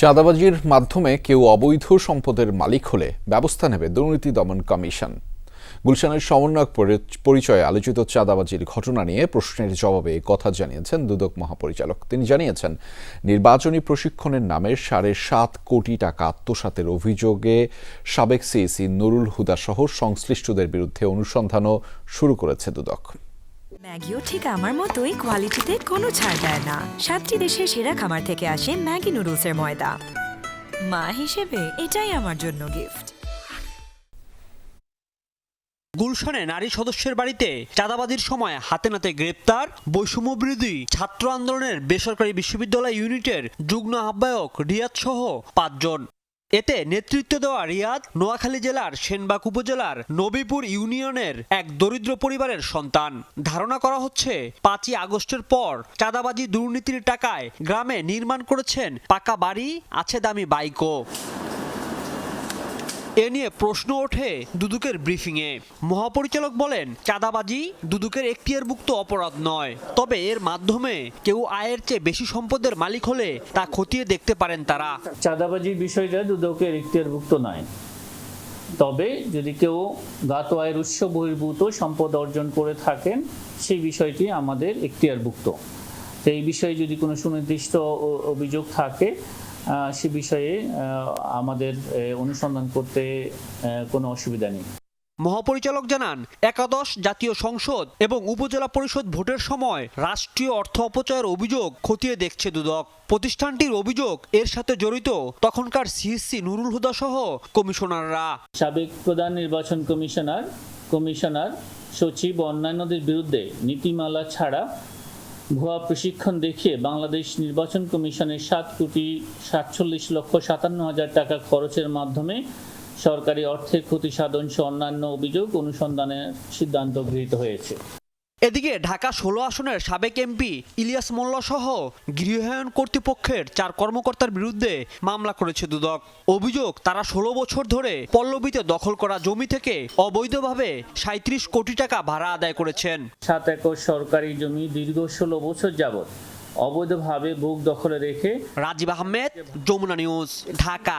চাঁদাবাজির মাধ্যমে কেউ অবৈধ সম্পদের মালিক হলে ব্যবস্থা নেবে দুর্নীতি দমন কমিশন। গুলশানের সমন্বয়ক পরিচয়ে আলোচিত চাঁদাবাজির ঘটনা নিয়ে প্রশ্নের জবাবে কথা জানিয়েছেন দুদক মহাপরিচালক। তিনি জানিয়েছেন, নির্বাচনী প্রশিক্ষণের নামে সাড়ে সাত কোটি টাকা আত্মসাতের অভিযোগে সাবেক সিইসি নুরুল হুদা সহ সংশ্লিষ্টদের বিরুদ্ধে অনুসন্ধানও শুরু করেছে দুদক। ম্যাগিও ঠিক আমার মতোই কোয়ালিটিতে কোনো ছাড় দেয় না। সাতটি দেশের সেরা খামার থেকে আসে ম্যাগি নুডলসের ময়দা। মা হিসেবে এটাই আমার জন্য গিফট গুলশানে নারী সদস্যের বাড়িতে চাঁদাবাজির সময় হাতে নাতে গ্রেপ্তার বৈষম্য বিরোধী ছাত্র আন্দোলনের বেসরকারি বিশ্ববিদ্যালয় ইউনিটের যুগ্ম আহ্বায়ক রিয়াদ সহ পাঁচজন। এতে নেতৃত্ব দেওয়া রিয়াদ নোয়াখালী জেলার সেনবাগ উপজেলার নবীপুর ইউনিয়নের এক দরিদ্র পরিবারের সন্তান। ধারণা করা হচ্ছে, পাঁচই আগস্টের পর চাঁদাবাজি দুর্নীতির টাকায় গ্রামে নির্মাণ করেছেন পাকা বাড়ি, আছে দামি বাইকও। এ নিয়ে প্রশ্ন ওঠে দুদুকের ব্রিফিংয়ে। মহাপরিচালক বলেন, চাঁদাবাজি দুদুকের এখতিয়ারভুক্ত অপরাধ নয়। তবে এর মাধ্যমে কেউ আয়ের চেয়ে বেশি সম্পদের মালিক হলে তা খতিয়ে দেখতে পারেন তারা। চাঁদাবাজির বিষয়টা দুদকের ইখতিয়ারভুক্ত নয়। তবে যদি কেউ গাত আয়ের উৎস বহির্ভূত সম্পদ অর্জন করে থাকেন, সেই বিষয়টি আমাদের ইখতিয়ারভুক্ত তো এই বিষয়ে যদি কোনো সুনির্দিষ্ট অভিযোগ থাকে সে বিষয়ে আমাদের অনুসন্ধান করতে কোনো অসুবিধা নেই। মহাপরিচালক জানান একাদশ জাতীয় সংসদ এবং উপজেলা পরিষদ ভোটের সময় রাষ্ট্রীয় অর্থ অপচয়ের অভিযোগ খতিয়ে দেখছে দুদক। প্রতিষ্ঠানটির অভিযোগ এর সাথে জড়িত তখনকার সিএসসি নুরুল হুদা সহ কমিশনাররা। সাবেক প্রধান নির্বাচন কমিশনার কমিশনার সচিব অন্যান্যদের বিরুদ্ধে নীতিমালা ছাড়া ভুয়া প্রশিক্ষণ দেখিয়ে বাংলাদেশ নির্বাচন কমিশনের সাত কোটি সাতচল্লিশ লক্ষ সাতান্ন হাজার টাকা খরচের মাধ্যমে সরকারি অর্থের ক্ষতি সাধন সহ অন্যান্য অভিযোগ অনুসন্ধানের সিদ্ধান্ত গৃহীত হয়েছে। এদিকে ঢাকা ষোলো আসনের সাবেক এমপি ইলিয়াস মোল্লা সহ গৃহায়ন কর্তৃপক্ষের চার কর্মকর্তার বিরুদ্ধে মামলা করেছে দুদক। অভিযোগ তারা ষোলো বছর ধরে পল্লবীতে দখল করা জমি থেকে অবৈধভাবে সাঁত্রিশ কোটি টাকা ভাড়া আদায় করেছেন। সাত একর সরকারি জমি দীর্ঘ ষোলো বছর যাবৎ অবৈধভাবে বুক দখলে রেখে রাজীব আহমেদ যমুনা নিউজ ঢাকা।